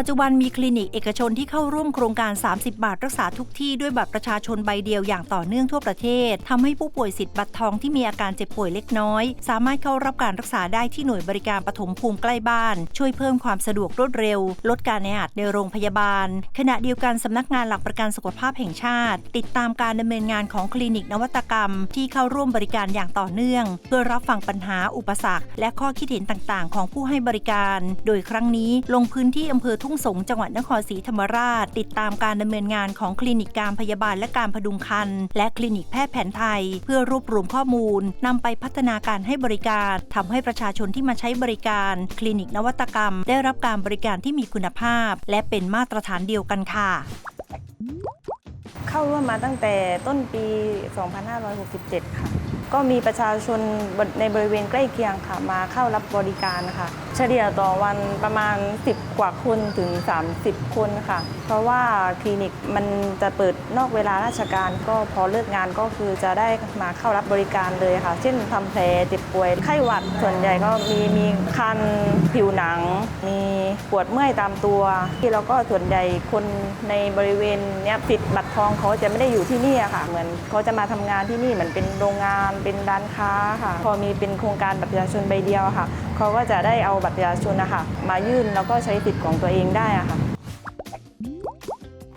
ปัจจุบันมีคลินิกเอกชนที่เข้าร่วมโครงการ 30 บาทรักษาทุกที่ด้วยบัตรประชาชนใบเดียวอย่างต่อเนื่องทั่วประเทศทำให้ผู้ป่วยสิทธิ์บัตรทองที่มีอาการเจ็บป่วยเล็กน้อย สามารถเข้ารับการรักษาได้ที่หน่วยบริการปฐมภูมิใกล้บ้าน ช่วยเพิ่มความสะดวกรวดเร็ว ลดการแออัดในโรงพยาบาล ขณะเดียวกันสำนักงานหลักประกันสุขภาพแห่งชาติ ติดตามการดำเนินงานของคลินิกนวัตกรรม ที่เข้าร่วมบริการอย่างต่อเนื่อง เพื่อรับฟังปัญหาอุปสรรค และข้อคิดเห็นต่างๆ ของผู้ให้บริการ โดยครั้งนี้ลงพื้นที่อำเภอทุุ่งสงจังหวัดนครศรีธรรมราช ติดตามการดำเนินงานของคลินิกการพยาบาลและการพดุงครรภ์และคลินิกแพทย์แผนไทย เพื่อรวบรวมข้อมูลนำไปพัฒนาการให้บริการทำให้ประชาชนที่มาใช้บริการ คลินิกนวัตกรรม ได้รับการบริการที่มีคุณภาพ และเป็นมาตรฐานเดียวกันค่ะเข้าร่วมมาตั้งแต่ต้นปี 2567 ค่ะ ก็มีประชาชนในบริเวณใกล้เคียงค่ะ มาเข้ารับบริการค่ะ เฉลี่ยต่อวันประมาณ 10 กว่าคนถึง 30 คนค่ะ เพราะว่าคลินิกมันจะเปิดนอกเวลาราชการก็พอเลิกงานก็คือจะได้มาเข้ารับบริการเลยค่ะ เช่นทำแผลเจ็บป่วยไข้หวัดส่วนใหญ่ก็มีมีคันผิวหนัง มีปวดเมื่อยตามตัวที่เราก็ส่วนใหญ่คนในบริเวณเนี้ยปิดบัตรทองเขาจะไม่ได้อยู่ที่นี่ค่ะ เหมือนเขาจะมาทำงานที่นี่เหมือนเป็นโรงงานเป็นร้านค้าค่ะ พอมีเป็นโครงการบัตรประชาชนใบเดียวค่ะเขาก็จะได้เอาบัตรประชาชนนะคะมายื่นแล้วก็ใช้สิทธิ์ของตัวเองได้อะค่ะ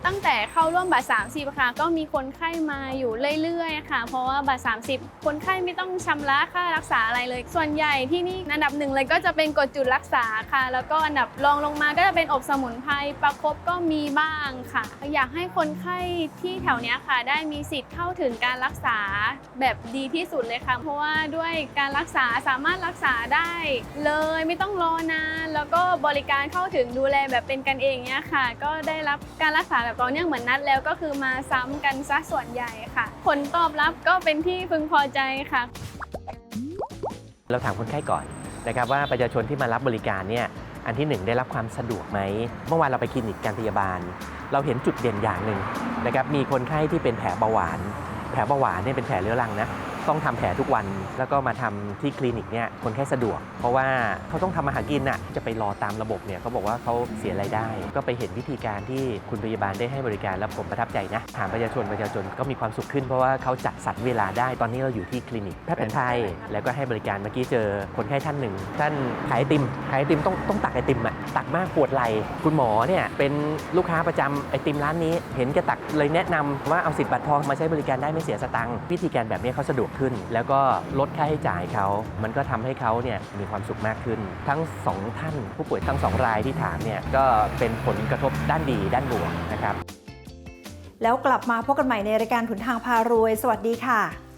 ตั้งแต่เข้าร่วมบัตร30ค่ะก็มีคนไข้มาอยู่เรื่อยๆค่ะ เพราะว่าบัตร30 คนไข้ไม่ต้องชำระค่ารักษาอะไรเลย ส่วนใหญ่ที่นี่อันดับหนึ่งเลยก็จะเป็นกดจุดรักษาค่ะ แล้วก็อันดับรองลงมาก็จะเป็นอบสมุนไพรประคบก็มีบ้างค่ะ อยากให้คนไข้ที่แถวนี้ค่ะ ได้มีสิทธิ์เข้าถึงการรักษาแบบดีที่สุดเลยค่ะ เพราะว่าด้วยการรักษาสามารถรักษาได้เลยไม่ต้องรอนานแล้วก็บริการเข้าถึงดูแลแบบเป็นกันเองเนี้ยค่ะ ก็ได้รับการรักษาแบบต่อเนื่องเหมือนนัดแล้วก็คือมาซ้ำกันซะส่วนใหญ่ค่ะ ผลตอบรับก็เป็นที่พึงพอใจค่ะ เราถามคนไข้ก่อนนะครับว่าประชาชนที่มารับบริการเนี่ยอันที่หนึ่งได้รับความสะดวกไหม เมื่อวานเราไปคลินิกการพยาบาล เราเห็นจุดเด่นอย่างหนึ่งนะครับมีคนไข้ที่เป็นแผลเบาหวาน แผลเบาหวานเนี่ยเป็นแผลเรื้อรังนะ ต้องทำแผลทุกวัน แล้วก็มาทำที่คลินิกเนี่ยคนไข้สะดวก เพราะว่าเขาต้องทำมาหากินน่ะจะไปรอตามระบบเนี่ยเขาบอกว่าเขาเสียรายได้ ก็ไปเห็นวิธีการที่คุณพยาบาลได้ให้บริการแล้วผมประทับใจนะถามประชาชนประชาชนก็มีความสุขขึ้นเพราะว่าเขาจัดสรรเวลาได้ตอนนี้เราอยู่ที่คลินิกแพทย์แผนไทยแล้วก็ให้บริการเมื่อกี้เจอคนไข้ท่านหนึ่งท่านขายไอติมขายไอติมต้องต้องตักไอติมอะตักมากปวดไหล่คุณหมอเนี่ยเป็นลูกค้าประจำไอติมร้านนี้ เห็นจะตักเลยแนะนำว่าเอาสิทธิ์บัตรทองมาใช้บริการได้ไม่เสียสตังค์วิธีการแบบนี้เขาสะดวกขึ้น แล้วก็ลดค่าใช้จ่ายเขา มันก็ทำให้เขาเนี่ยมีความสุขมากขึ้น ทั้งสองท่านผู้ป่วยทั้งสองรายที่ถามเนี่ยก็เป็นผลกระทบด้านดีด้านบวกนะครับ แล้วกลับมาพบกันใหม่ในรายการถุนทางพารวย สวัสดีค่ะ